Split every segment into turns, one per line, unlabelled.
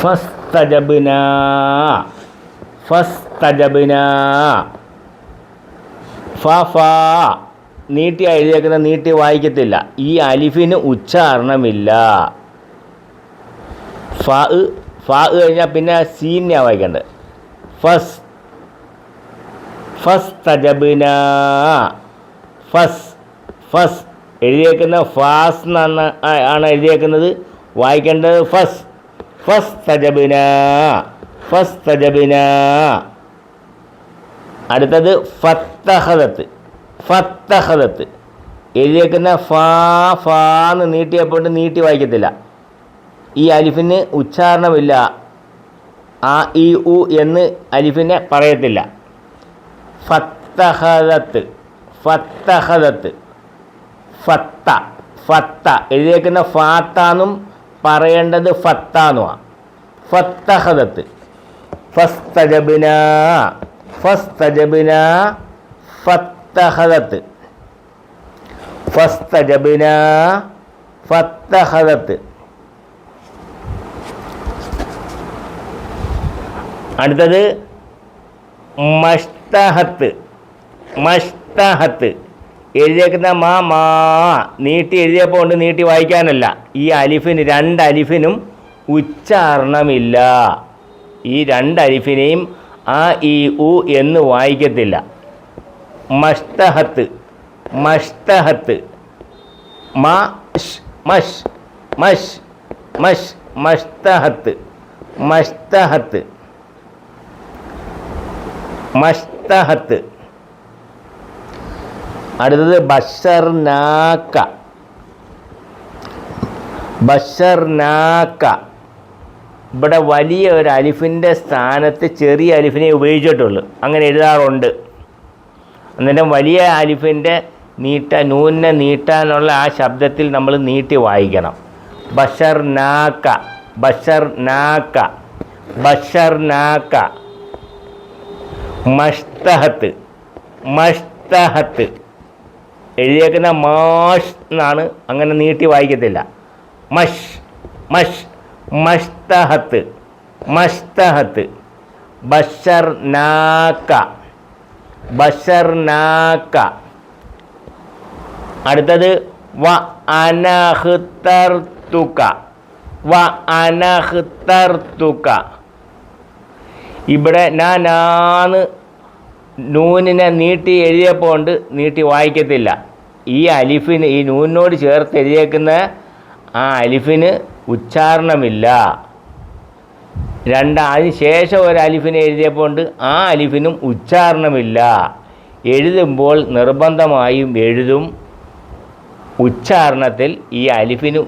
ഫസ്തജബ്ന. ഫസ്തജബ്ന. ഫ ഫ. നീട്ടി എഴുതിയേക്കുന്ന നീട്ടി വായിക്കത്തില്ല. ഈ അലിഫിന് ഉച്ചാരണമില്ല. ഫ ഫ കഴിഞ്ഞാൽ പിന്നെ സീനിയാണ് വായിക്കേണ്ടത് ഫസ് ഫസ് തജബിന ഫസ് ഫസ്. എഴുതിയേക്കുന്ന ഫാസ് എന്നാണ് ആണ് എഴുതിയേക്കുന്നത്. വായിക്കേണ്ടത് ഫസ്. അടുത്തത് ഫത്തഹദത്ത് എഴുതിയേക്കുന്ന ഫാ ഫാ എന്ന് നീട്ടിയപ്പോൾ നീട്ടി വായിക്കത്തില്ല. ഈ അലിഫിന് ഉച്ചാരണമില്ല. ആ ഇ ഉ എന്ന് അലിഫിനെ പറയത്തില്ല. ഫത്തഹദത്ത് ഫത്തഹദത്ത്. ഫത്ത ഫത്ത. എഴുതിയേക്കുന്ന ഫാത്താന്നും പറയേണ്ടത് ഫത്താന്നുമാണ് ഫത്തഹദത്ത്. ഫസ്തജബിന. ഫസ്തജബിന ഫത്തഹദത്ത്. ഫസ്തജബിന ഫത്തഹദത്ത്. അടുത്തത് മഷ്തഹത്ത്. മഷ്തഹത്ത്. എഴുതിയേക്കുന്ന മാ മാ നീട്ടി എഴുതിയപ്പോൾ കൊണ്ട് നീട്ടി വായിക്കാനല്ല. ഈ അലിഫിന് രണ്ട് അലിഫിനും ഉച്ചാരണമില്ല. ഈ രണ്ട് അലിഫിനെയും ആ ഇ ഉ എന്ന് വായിക്കത്തില്ല. മഷ്തഹത്ത് മഷ്തഹത്ത്. മഷ് മഷ് മഷ് മഷ് മഷ്തഹത്ത് മഷ്തഹത്ത്. മഷ്തഹത്ത്. അടുത്തത് ബഷർനാക്ക ബഷർനാക്ക ഇവിടെ വലിയ ഒരു അലിഫിന്റെ സ്ഥാനത്ത് ചെറിയ അലിഫിനെ ഉപയോഗിച്ചിട്ടുള്ളൂ. അങ്ങനെ എഴുതാറുണ്ട്. അന്നേരം വലിയ അലിഫിന്റെ നീട്ട നൂനെ നീട്ടാനുള്ള ആ ശബ്ദത്തിൽ നമ്മൾ നീട്ടി വായിക്കണം. ബഷർ നാക്ക ബഷർ നാക്ക ബഷർ നാക്ക. മഷ്തഹത്ത് മഷ്തഹത്ത്. എഴുതിയേക്കുന്ന മാഷ് എന്നാണ് അങ്ങനെ നീട്ടി വായിക്കത്തില്ല. മഷ് മഷ് മഷ്തഹത്ത് മഷ്തഹത്ത്. ബഷർ നാക്ക ബഷർ നാക്ക. അടുത്തത് വ അനഹ്തർത്തുക വ അനഹ്തർത്തുക. ഇവിടെ ഞാൻ നാന്ന് നൂനിനെ നീട്ടി എഴുതിയപ്പോൾ കൊണ്ട് നീട്ടി വായിക്കത്തില്ല. ഈ അലിഫിന് ഈ നൂനിനോട് ചേർത്ത് എഴുതിയേക്കുന്ന ആ അലിഫിന് ഉച്ചാരണമില്ല. രണ്ട് അതിന് ശേഷം ഒരു അലിഫിനെ എഴുതിയപ്പോൾ ഉണ്ട് ആ അലിഫിനും ഉച്ചാരണമില്ല. എഴുതുമ്പോൾ നിർബന്ധമായും എഴുതും. ഉച്ചാരണത്തിൽ ഈ അലിഫിന്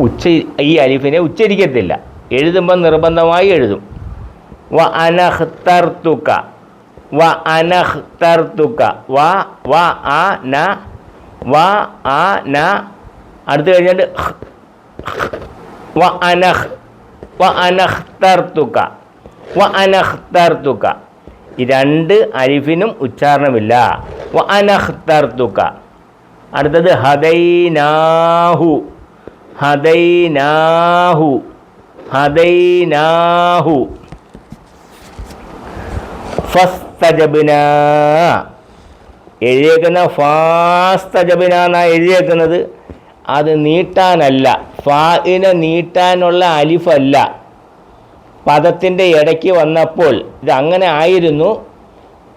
ഉച്ച ഈ അലിഫിനെ ഉച്ചരിക്കത്തില്ല. എഴുതുമ്പോൾ നിർബന്ധമായി എഴുതും. വ അനഹ്തർത്തുക. വ അനഹ്തർത്തുക വ വ ആ ന വ ആ ന. അടുത്ത് കഴിഞ്ഞിട്ട്. വ അനഹ് വ അനഹ്തർത്തുക വ അനഹ്തർത്തുക ഈ രണ്ട് അരിഫിനും ഉച്ചാരണമില്ല. വ അനഹ്തർത്തുക അടുത്തത് ഹദൈനാഹു. ഹദൈനാഹു. ഹദൈനാഹു. ഫസ്തജബിന എഴുതിയേക്കുന്ന ഫാസ്തജബിന എന്നാണ് എഴുതിയേക്കുന്നത്? അത് നീട്ടാനല്ല. ഫാഇനെ നീട്ടാനുള്ള അലിഫല്ല. പദത്തിന്റെ ഇടയ്ക്ക് വന്നപ്പോൾ ഇത് അങ്ങനെ ആയിരുന്നു.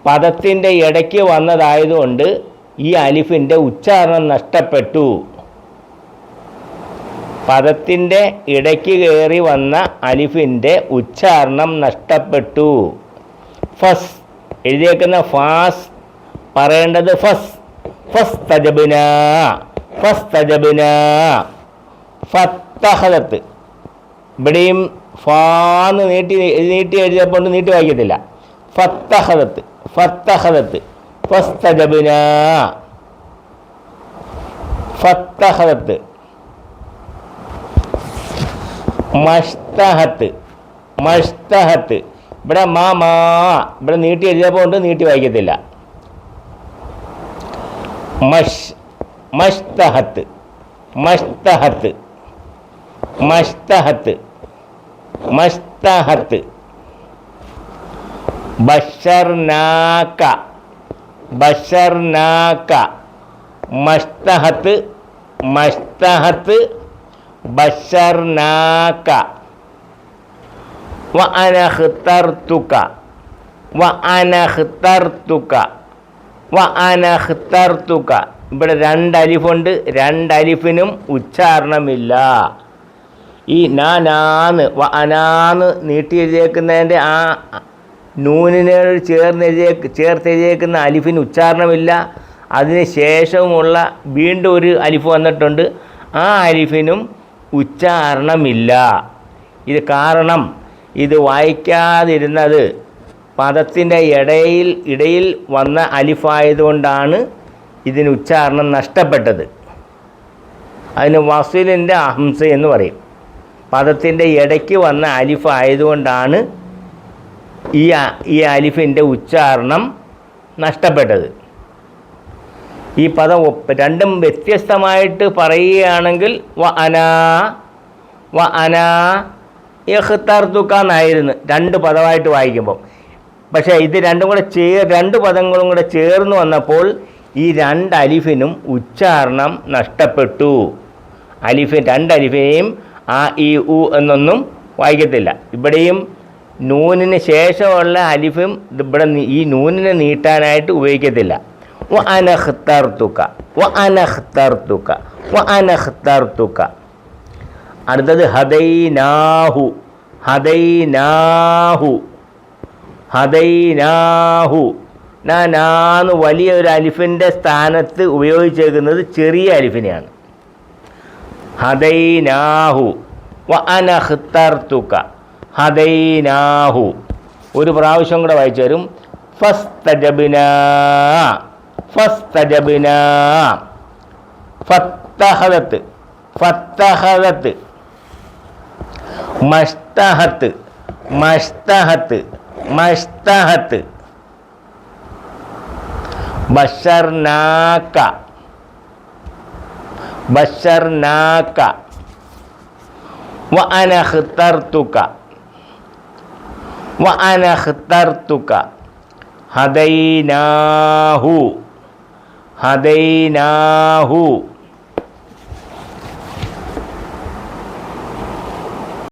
പദത്തിന്റെ ഇടയ്ക്ക് വന്നതായതുകൊണ്ട് ഈ അലിഫിന്റെ ഉച്ചാരണം നഷ്ടപ്പെട്ടു. പദത്തിന്റെ ഇടയ്ക്ക് കയറി വന്ന അലിഫിന്റെ ഉച്ചാരണം നഷ്ടപ്പെട്ടു. ഫസ് എഴുതിയേക്കുന്ന ഫാസ് പറയേണ്ടത് ഫസ്. ഫസ് തജബിന. ഫസ് തജബിന. ഫത്തഹദത്ത്. ഇവിടെയും ഫാന്ന് നീട്ടി നീട്ടി എഴുതിയപ്പോൾ നീട്ടി വായിക്കത്തില്ല. ഫത്തഹദത്ത്. ഫത്തഹദത്ത്. ഫസ് തജബിന. ഫത്തഹദത്ത്. മഷ്തഹത്ത്. മഷ്തഹത്ത്. ഇവിടെ മാ മാ. ഇവിടെ നീട്ടി എഴുതിയപ്പോൾ ഉണ്ട് നീട്ടി വായിക്കത്തില്ല. മഷ് മഷ്തഹത്ത് മഷ്തഹത്ത് മഷ്തഹത്ത് മസ്തഹത്ത് ബഷർനാക്ക ബഷർനാക്ക മസ്തഹത്ത് മസ്തഹത്ത് ബഷർനാക്ക. വ അനഖ്തർത്തുക വ അനഖ്തർത്തുക വ അനഖ്തർത്തുക ഇവിടെ രണ്ട് അലിഫുണ്ട് രണ്ട് അലിഫിനും ഉച്ചാരണമില്ല. ഈ നാനാന്ന് വ അനാന്ന് നീട്ടി എഴുതിയേക്കുന്നതിന്റെ ആ നൂനിനോട് ചേർന്ന് എഴുതിയ ചേർത്ത് എഴുതിയേക്കുന്ന അലിഫിന് ഉച്ചാരണമില്ല. അതിന് ശേഷമുള്ള വീണ്ടും ഒരു അലിഫ് വന്നിട്ടുണ്ട്. ആ അലിഫിനും ഉച്ചാരണമില്ല. ഇത് കാരണം ഇത് വായിക്കാതിരുന്നത് പദത്തിന്റെ ഇടയിൽ ഇടയിൽ വന്ന അലിഫായതുകൊണ്ടാണ് ഇതിന് ഉച്ചാരണം നഷ്ടപ്പെട്ടത്. അതിന് വസുലിന്റെ അഹംസ എന്ന് പറയും. പദത്തിന്റെ ഇടയ്ക്ക് വന്ന അലിഫ് ആയതുകൊണ്ടാണ് ഈ ഈ അലിഫിന്റെ ഉച്ചാരണം നഷ്ടപ്പെട്ടത്. ഈ പദം രണ്ടും വ്യത്യസ്തമായിട്ട് പറയുകയാണെങ്കിൽ വ അനാ വ അനാ യഹ്തർത്തുക്ക എന്നായിരുന്നു രണ്ട് പദമായിട്ട് വായിക്കുമ്പം. പക്ഷേ ഇത് രണ്ടും കൂടെ ചേർ രണ്ട് പദങ്ങളും കൂടെ ചേർന്ന് വന്നപ്പോൾ ഈ രണ്ട് അലിഫിനും ഉച്ചാരണം നഷ്ടപ്പെട്ടു. അലിഫ് രണ്ട് അലിഫിനെയും ആ ഇ ഉ എന്നൊന്നും വായിക്കത്തില്ല. ഇവിടെയും നൂനിന് ശേഷമുള്ള അലിഫും ഇവിടെ ഈ നൂനിനെ നീട്ടാനായിട്ട് ഉപയോഗിക്കത്തില്ല. വ അനഹ്തർത്തുക്ക വ അനഖ്തർത്തുക വ അനഖ്തർത്തുക അടുത്തത് ഹദൈനാഹു. ഹദൈനാഹു. ഹദൈനാഹു. നാന്ന് വലിയ ഒരു അലിഫിന്റെ സ്ഥാനത്ത് ഉപയോഗിച്ചേക്കുന്നത് ചെറിയ അലിഫിനെയാണ്. ഹദൈനാഹു. വ അനഹ്തർത്തുക ഹദൈനാഹു. ഒരു പ്രാവശ്യം കൂടെ വായിച്ചു തരും. ഫസ്തജബിന. ഫസ്തജബിന. ഫത്തഹദത്ത്. ഫത്തഹദത്ത്. മസ്തഹത്ത് മസ്തഹത്ത് മസ്തഹത്ത് ബഷർനാക്ക. ബഷർനാക്ക. വ അനഖ്തർത്തുക വ അനഖ്തർത്തുക ഹദൈനാഹു. ഹദൈനാഹു.